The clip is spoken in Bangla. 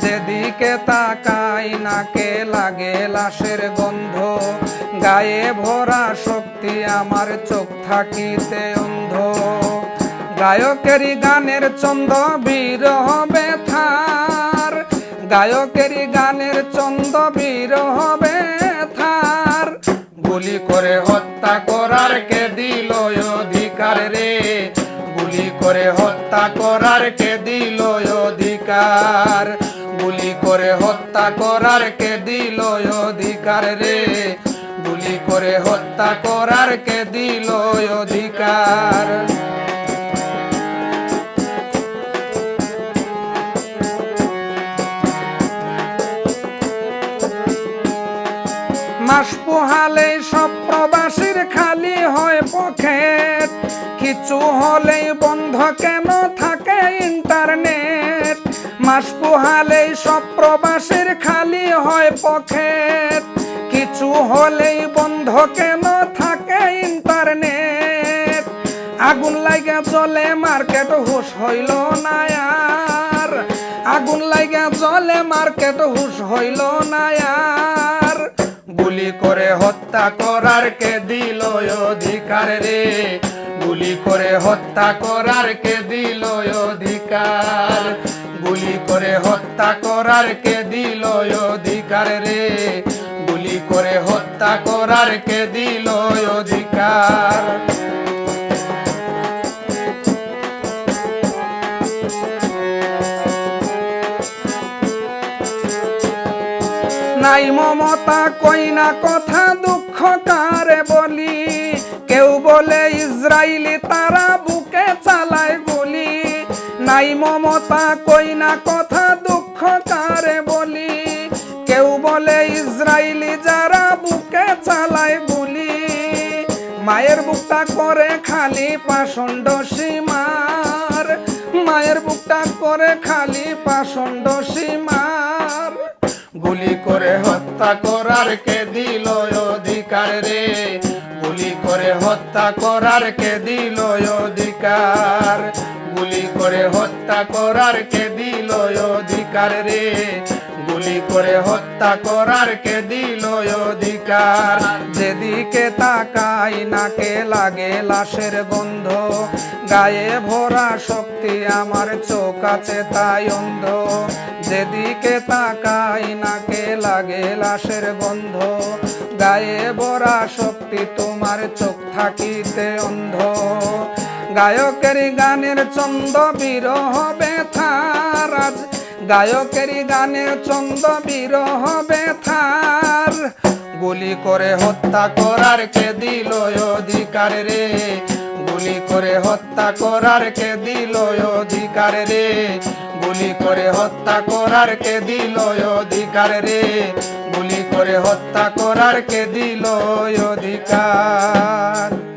যেদিকে তাকাই নাকে লাগে লাশের গন্ধ। গায়ে ভরা শক্তি আমার চোখ থাকিতে অন্ধ। গায়কেরই গানের চন্দ বীর হবে থার গায়কেরই গানের চন্দ বীর হবে থার গুলি করে হত্যা করার কে দিল অধিকার রে? গুলি করে হত্যা করার কে দিল অধিকার? গুলি করে হত্যা করার কে দিল অধিকার রে? গুলি করে হত্যা করার কে দিল অধিকার? মাস পোহালেই সব প্রবাসীর খালি হয় পকেট কিছু হলেই বন্ধ কেন থাকে মাস পোহালেই সব প্রবাসীর খালি হয় পকেট কিছু হলেই বন্ধ কেন থাকে ইন্টারনেট? আগুন লাগা চলে মার্কেট হুশ হইল না আর। আগুন লাগা চলে মার্কেট হুশ হইল না আর। গুলি করে হত্যা করার কে দিল অধিকার রে? গুলি করে হত্যা করার কে দিল অধিকার? গুলি করে হত্যা করার কে দিল অধিকার রে? গুলি করে হত্যা করার কে দিল অধিকার? নাই মমতা কই না কথা দুঃখ কারে বলি। কেউ বলে ইসরায়েলি তারা বুকে চালায় নাই মমতা, কই না কথা দুঃখ কারে বলি? কেউ বলে ইসরায়েলি যারা বুকে চালায় গুলি। মায়ের বুকটা করে খালি পাষণ্ড সীমার। মায়ের বুকটা করে খালি পাষণ্ড সীমার। গুলি করে হত্যা করার কে দিল করে হত্যা করার কে দিল অধিকার? গুলি করে হত্যা করার কে দিল অধিকার রে? গুলি করে হত্যা করার কে দিল অধিকার? যেদিকে তাকাই নাকে লাগে লাশের গন্ধ। গায়ে ভরা শক্তি আমার চোখ আছে তাই অন্ধ। যেদিকে তাকাই নাকে লাগে লাশের গন্ধ। গায়ে ভরা শক্তি, তোমার চোখ থাকিতে অন্ধ। গায়কেরই গানের চন্দ বীর হবে থার আজ গায়কেরই গানের চন্দ বীর হবে থার গুলি করে হত্যা করার কে দিল অধিকার রে? গুলি করে হত্যা করার কে দিল অধিকার রে? গুলি করে হত্যা করার কে দিল অধিকার রে? করে হত্যা করার কে দিল অধিকার?